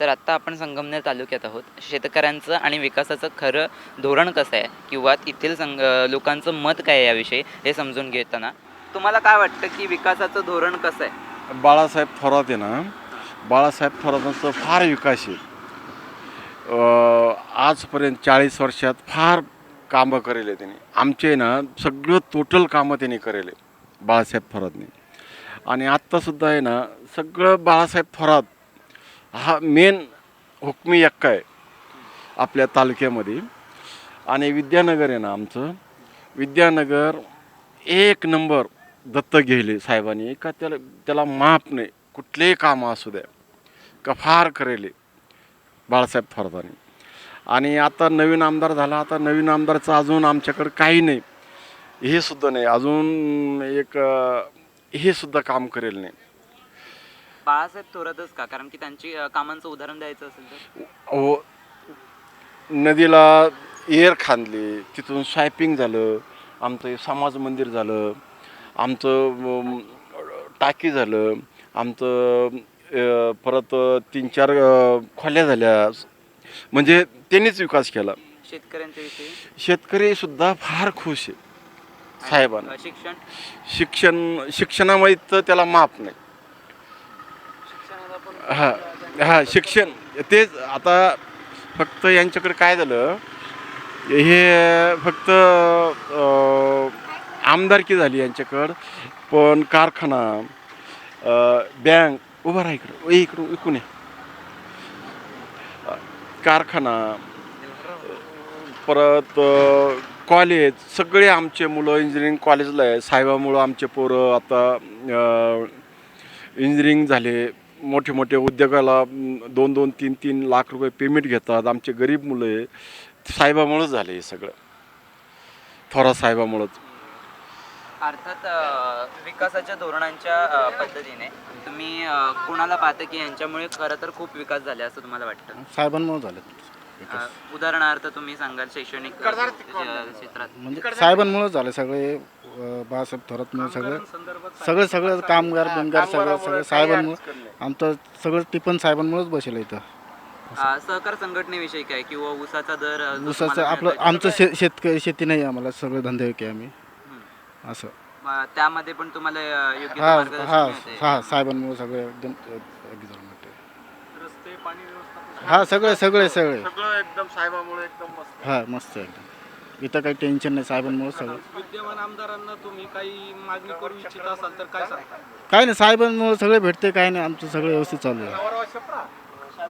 तर आत्ता आपण संगमनेर तालुक्यात आहोत. शेतकऱ्यांचं आणि विकासाचं खरं धोरण कसं आहे? किंवा तेथील संग लोकांचं मत काय आहे याविषयी? हे समजून घेताना. तुम्हाला काय वाटतं की विकासाचं धोरण कसं आहे? बाळासाहेब थोरात आहे ना बाळासाहेब थोरातांचं फार विकास आहे. आजपर्यंत चाळीस वर्षात फार कामं करेले त्यांनी. आमचे ना सगळं टोटल कामं त्यांनी करेले बाळासाहेब थोरातने. आणि आत्तासुद्धा आहे ना सगळं बाळासाहेब थोरात हा मेन हुकमी यक्का आहे आपल्या तालुक्यामध्ये. आणि विद्यानगर आहे ना आमचं. विद्यानगर एक नंबर दत्तक घेले साहेबांनी. का त्याला त्याला माप नाही. कुठलेही कामं असू द्या. का फार करेले बाळासाहेब थोरातांनी. आणि आता नवीन आमदार झाला. आता नवीन आमदारचं अजून आमच्याकडं काही नाही. हे सुद्धा नाही. अजून एक हे सुद्धा काम करेल नाही. बाळासाहेब थोरातच का? कारण की त्यांची कामांचं उदाहरण द्यायचं असेल तर? हो. नदीला एअर खांदली तिथून स्वॅपिंग झालं आमचं समाज मंदिर झालं आमचं टाकी झालं आमचं परत तीन चार खोल्या झाल्या. म्हणजे त्यांनीच विकास केला. शेतकऱ्यांच्या शेतकरी सुद्धा फार खुश आहे साहेबांना. शिक्षण? शिक्षण शिक्षणामध्ये तर त्याला माप नाही. हां हां शिक्षण. तेच आता फक्त यांच्याकडे काय झालं हे फक्त आमदारकी झाली यांच्याकडं पण कारखाना बँक उभा राहा इकडं इकडून इकून या. कारखाना परत कॉलेज सगळे आमचे मुलं इंजिनिअरिंग कॉलेजला आहे साहेबामुळं आमचे पोरं आता इंजिनिअरिंग झाले. मोठे मोठे उद्योगाला दोन दोन तीन तीन लाख रुपये पेमेंट घेतात. आमचे गरीब मुलं आहे. साहेबामुळंच झाले हे सगळं. थोरा साहेबामुळंच. अर्थात विकासाच्या धोरणांच्या पद्धतीने तुम्ही कोणाला पाहता की यांच्यामुळे खरं तर खूप विकास झाले असं तुम्हाला वाटतं? साहेबांमुळे झाले. अ, उदाहरणार्थ तुम्ही सांगाल शैक्षणिक अ, क्षेत्रात. म्हणजे साहेबांमुळे झाले सगळे अं, बाळासाहेब थोरातमुळे सगळे. सगळे सगळं कामगार बिमगार सगळं सगळं साहेबांमुळे. आमचं सगळं टिपण साहेबांमुळेच बसेल इथं. अ, सहकार संघटनेविषयी काय? किंवा ऊसाचा दर अ, जो ऊसाचं तुम्हाला आपलं मिळतोय, आमचं शे शेत शेती नाही आम्हाला सगळे धंदे की आम्ही. हं. असं. अ, त्यामध्ये पण तुम्हाला अ, योग्य ते हा मार्गदर्शन हा मिळतंय. हा साहेबांमुळे सगळे एकदम योग्य झालं वाटतंय. हा सगळे सगळे सगळे. सगळं एकदम साहेबामुळे एकदम मस्त. हा मस्त आहे. एकदम इथं काही टेन्शन नाही साहेबांमुळे सगळं. विद्यमान आमदारांना तुम्ही काही मागणी करू इच्छित असाल तर काय सांगता? काय नाही साहेबांमुळे सगळे भेटते काय नाही आमचं सगळं व्यवस्थित चालू आहे.